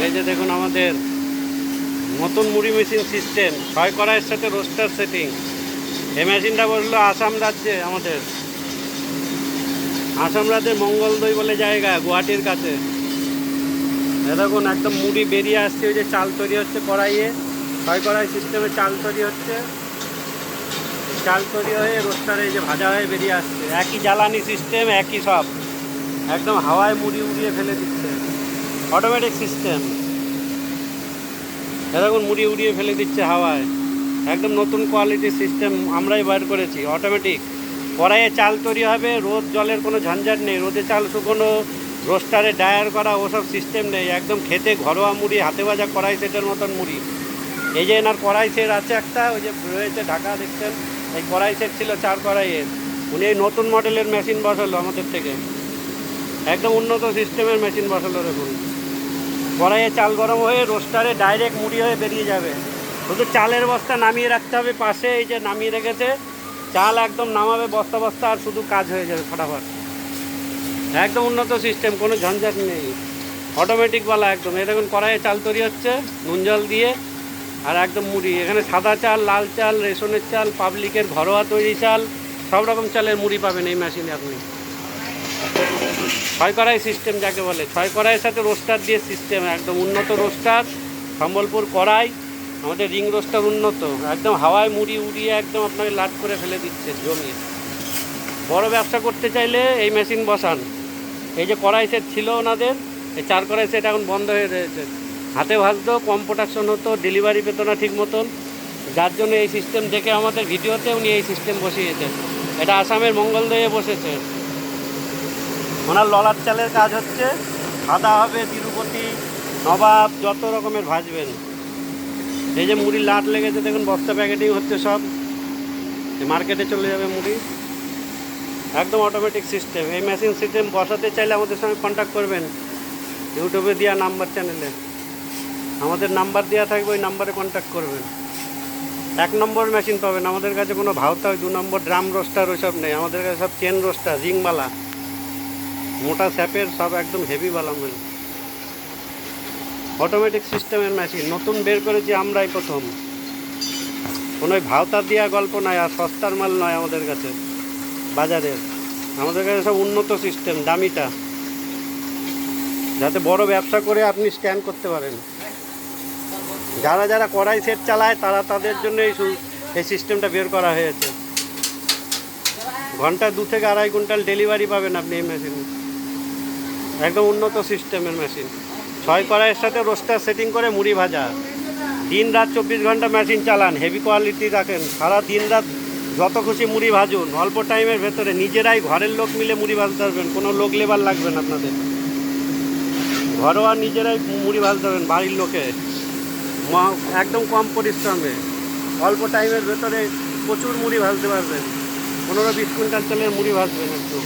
এই যে দেখুন আমাদের নতুন মুড়ি মেশিন সিস্টেম, ছয় কড়াইয়ের সাথে রোস্টার সেটিং। এই মেশিনটা বলল আসাম রাজ্যে আমাদের, আসাম রাজ্যের মঙ্গলদই বলে জায়গা, গুয়াহাটির কাছে। দেখুন, একদম মুড়ি বেরিয়ে আসছে, ওই যে চাল তৈরি হচ্ছে কড়াইয়ে, ছয় কড়াই সিস্টেমে চাল তৈরি হচ্ছে। চাল তৈরি হয়ে রোস্টারে যে ভাজা হয়ে বেরিয়ে আসছে। একই জ্বালানি সিস্টেম, একই সব। একদম হাওয়ায় মুড়ি উড়িয়ে ফেলে দিচ্ছে। অটোমেটিক সিস্টেম এরকম মুড়ি উড়িয়ে ফেলে দিচ্ছে হাওয়ায়। একদম নতুন কোয়ালিটির সিস্টেম আমরাই বার করেছি অটোমেটিক কড়াইয়ে চাল তৈরি হবে, রোদ, জলের কোনো ঝঞ্ঝাট নেই। রোদে চাল শুকনো রোস্টারে ডায়ার করা, ওসব সিস্টেম নেই। একদম খেতে ঘরোয়া মুড়ি, হাতে ভাজা কড়াই সেটের মতন মুড়ি। এই যে এনার কড়াই সেট আছে একটা, ওই যে রয়েছে ঢাকা, দেখছেন? এই কড়াই সেট ছিল চার কড়াইয়ের। উনি এই নতুন মডেলের মেশিন বসালো আমাদের থেকে। একদম উন্নত সিস্টেমের মেশিন বসালো দেখুন। কড়াইয়ে চাল গরম হয়ে রোস্টারে ডাইরেক্ট মুড়ি হয়ে বেরিয়ে যাবে। শুধু চালের বস্তা নামিয়ে রাখতে হবে, পাশে এই যে নামিয়ে রেখেছে, চাল একদম নামাবে বস্তা বস্তা আর শুধু কাজ হয়ে যাবে ফটাফট। একদম উন্নত সিস্টেম, কোনো ঝঞ্ঝাট নেই। অটোমেটিকওয়ালা একদম। এই দেখুন কড়াইয়ে চাল তৈরি হচ্ছে, নুন জল দিয়ে, আর একদম মুড়ি। এখানে সাদা চাল, লাল চাল, রেশনের চাল, পাবলিকের ঘরোয়া তৈরি চাল, সব রকম চালের মুড়ি পাবেন এই মেশিনে আপনি। ছয় কড়াই সিস্টেম যাকে বলে। ছয় কড়াইয়ের সাথে রোস্টার দিয়ে সিস্টেম একদম উন্নত রোস্টার সম্বলপুর কড়াই, আমাদের রিং রোস্টার উন্নত, একদম হাওয়ায় মুড়ি উড়িয়ে একদম আপনাকে লাট করে ফেলে দিচ্ছে জমিয়ে বড় ব্যবসা করতে চাইলে এই মেশিন বসান। এই যে কড়াই সেট ছিল ওনাদের, এই চার কড়াই সেট এখন বন্ধ হয়ে রয়েছে। হাতে ভাজতো, কম প্রোডাকশন হতো ডেলিভারি পেত না ঠিক মতন। যার জন্য এই সিস্টেম দেখে আমাদের ভিডিওতে উনি এই সিস্টেম বসিয়েছেন। এটা আসামের মঙ্গলদয়ে বসেছে। ওনার ললার চালের কাজ হচ্ছে সাদা হবে, তিরুপতি, নবাব, যত রকমের ভাজবেন। এই যে মুড়ি লাট লেগেছে, দেখুন, বস্তা প্যাকেটিং হচ্ছে সব। মার্কেটে চলে যাবে মুড়ি। একদম অটোমেটিক সিস্টেম এই মেশিন সিস্টেম বসাতে চাইলে আমাদের সঙ্গে কন্ট্যাক্ট করবেন। ইউটিউবে দেওয়া নাম্বার চ্যানেলে আমাদের নাম্বার দেওয়া থাকবে, ওই নাম্বারে কন্ট্যাক্ট করবেন। এক নম্বর মেশিন পাবেন। আমাদের কাছে কোনো ভাওতা দু নম্বর ড্রাম রোস্টার ওইসব নেই। আমাদের কাছে সব চেন রোস্টার রিংবালা মোটা স্যাপের সব একদম হেভিওয়ালা মেল অটোমেটিক সিস্টেমের মেশিন নতুন বের করেছি আমরাই প্রথম। কোনো ভাওতা দেওয়া গল্প নয় আর সস্তার মাল নয় আমাদের কাছে, বাজারের। আমাদের কাছে সব উন্নত সিস্টেম দামিটা। যাতে বড় ব্যবসা করে আপনি স্ক্যান করতে পারেন। যারা যারা কড়াই সেট চালায়, তারা তাদের জন্য এই এই সিস্টেমটা বের করা হয়েছে। ঘন্টায় দু থেকে আড়াই কুইন্টাল ডেলিভারি পাবেন আপনি এই মেশিনে একদম উন্নত সিস্টেমের মেশিন ছয় কড়াইয়ের সাথে রোস্টার সেটিং করে মুড়ি ভাজা। দিন রাত চব্বিশ ঘণ্টা মেশিন চালান হেভি কোয়ালিটি রাখেন। সারা দিন রাত যত খুশি মুড়ি ভাজুন, অল্প টাইমের ভেতরে নিজেরাই ঘরের লোক মিলে মুড়ি ভাজতে পারবেন। কোনো লোক লেবার লাগবে না আপনাদের। ঘরোয়া নিজেরাই মুড়ি ভাজতে পারবেন বাড়ির লোকে। একদম কম পরিশ্রমে। অল্প টাইমের ভেতরে প্রচুর মুড়ি ভাজতে পারবেন। পনেরো বিশ কুইন্টাল চালের মুড়ি ভাজবেন একটু